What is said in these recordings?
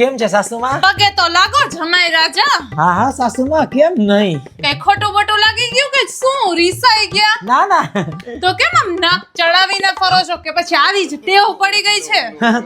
કેમ છે સાસુમાં? પગે તો લાગો જમાઈ રાજા. હા હા સાસુમાં કેમ નહીં? કઈ ખોટું બોટું લાગી ગયું કે શું? રીસાઈ ગયા? ના ના. તો કેમ આમ નાક ચડાવીને ફરો છો કે પછી આવી જ ટેવ પડી ગઈ છે?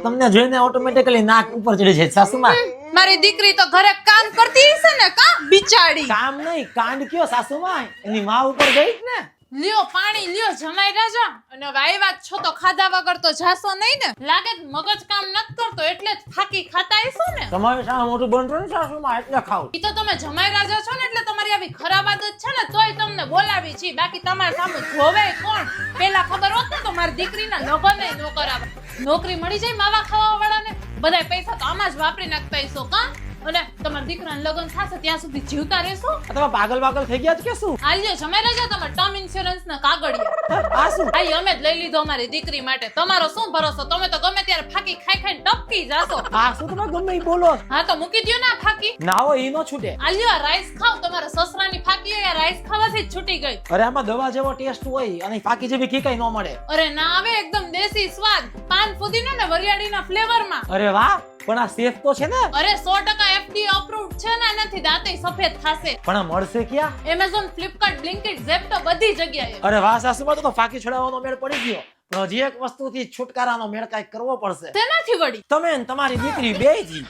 તમને જોઈને ઓટોમેટિકલી નાક ઉપર ચડી જાય સાસુમાં. મારી દીકરી તો ઘરે કામ કરતી હશે ને કા? બિચારી. કામ નહીં કાંડ કયો સાસુમાં? એની માં ઉપર ગઈ ને? લ્યો પાણી લ્યો જમાઈ રાજા અને વાયવા છો તો ખાધા વગર તો જાશો નહીં ને. લાગે મગજ કામ નથી કરતો એટલે જ થાકી ખાતા આવીશું ને. તમારે શા મોટું બનતો ને સાસુમાં એટલે ખાવ ઈ તો તમે જમાઈ રાજા છો ને એટલે તમારી આવી ખરાબ આદત છે ને તોય તમને બોલાવી છી. બાકી તમારા સામે જોવે કોણ? પેલા ખબર હોત ને તો મારી દીકરીના લગ્ન ન કરાવે નોકરી મળી જાય માવા ખાવા વાળાને બધાય પૈસા તો આમાં જ વાપરી નાખતા હશો કા? અને તમારા દીકરાના લગ્ન થશે ત્યાં સુધી જીવતા રહેશો? તમે પાગલ પાગલ થઈ ગયા છો કે શું? આલ્યો જમાઈ રહેજો તમારા ટર્મ ઇન્સ્યોરન્સ ના કાગળિયા. આ શું? આઈ અમે જ લઈ લીધો અમારી દીકરી માટે. તમારો શું ભરોસો? તમે તો ગમે ત્યારે ફાકી ખાઈ ખાઈ ટપકી જાશો. આ શું તમે ગમે ઈ બોલો? હા તો મૂકી દ્યો ના ફાકી. ના હો ઈ નો છૂટે. આલ્યો આ રાઈસ ખાવ તમારા સસરાની ફાકી હોય આ રાઈસ ખાવાથી જ છૂટી ગઈ. અરે આમાં દવા જેવો ટેસ્ટ હોય અને ફાકી જેવી કીકાઈ ન મળે. અરે ના આવે એકદમ દેશી સ્વાદ પાન ફુદીનો ને વરિયાળીના ફ્લેવરમાં. અરે વાહ પણ આ સેફ તો છે ને? અરે 100% એફડી અપ્રૂવ્ડ છે ને એનાથી દાંતે સફેદ થાશે. પણ આ મળશે ક્યાં? એમેઝોન ફ્લિપકાર્ટ બ્લિંકિટ ઝેપ્ટો બધી જગ્યાએ. અરે વાહ સાસુમાં તો ફાકી છોડાવવાનો મેળ પડી ગયો. પણ હજી એક વસ્તુથી છુટકારાનો મેળ કાંઈક કરવો પડશે. તેનાથી વળી. તમે ને તમારી દીકરી બે જી.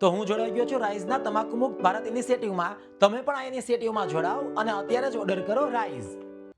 તો હું જોડાઈ ગયો છું રાઈઝના તમાકુ મુક્ત ભારત ઇનિશિયેટિવમાં તમે પણ આ ઇનિશિયેટિવમાં જોડાઓ અને અત્યારે જ ઓર્ડર કરો રાઈઝ.